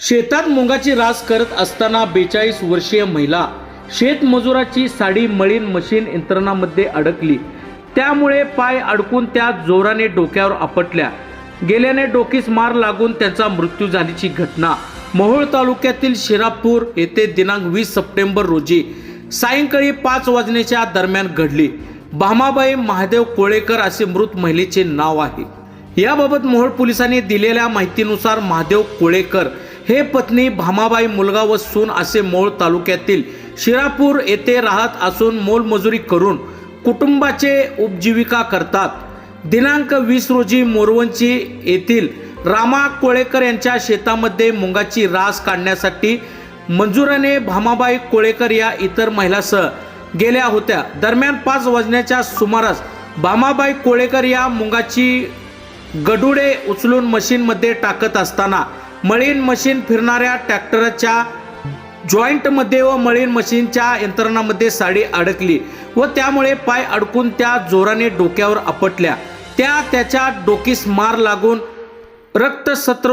शेतात मुंगाची रास करत असताना बेचाळीस वर्षीय महिला शेतमजुराची साडी मळीन मशीन यंत्रणामध्ये अडकली. त्यामुळे पाय अडकून त्या जोराने डोक्यावर आपटल्या. गेल्याने डोकीस मार लागून त्यांचा मृत्यू झाल्याची घटना. मोहोळ तालुक्यातील शिरापूर येथे दिनांक वीस सप्टेंबर रोजी सायंकाळी पाच वाजण्याच्या दरम्यान घडली. भामाबाई महादेव कोळेकर असे मृत महिलेचे नाव आहे. याबाबत मोहोळ पोलिसांनी दिलेल्या माहितीनुसार महादेव कोळेकर हे पत्नी भामाबाई मुलगा व सून असे मोळ तालुक्यातील शिरापूर येथे राहत असून मोलमजुरी करून कुटुंबाचे उपजीविका करतात. दिनांक वीस रोजी मोरवंची येथील रामा कोळेकर यांच्या शेतामध्ये मुंगाची रास काढण्यासाठी मंजुराने भामाबाई कोळेकर या इतर महिलासह गेल्या होत्या. दरम्यान पाच वाजण्याच्या सुमारास भामाबाई कोळेकर या मुंगाची गडुडे उचलून मशीनमध्ये टाकत असताना मळीन मशीन फिरणाऱ्या ट्रॅक्टरच्या जॉईंटमध्ये व मळीन मशीनच्या यंत्रणामध्ये साडी अडकली व त्यामुळे पाय अडकून त्या जोराने डोक्यावर आपटल्या. त्या त्याच्या डोकीस मार लागून रक्तसत्र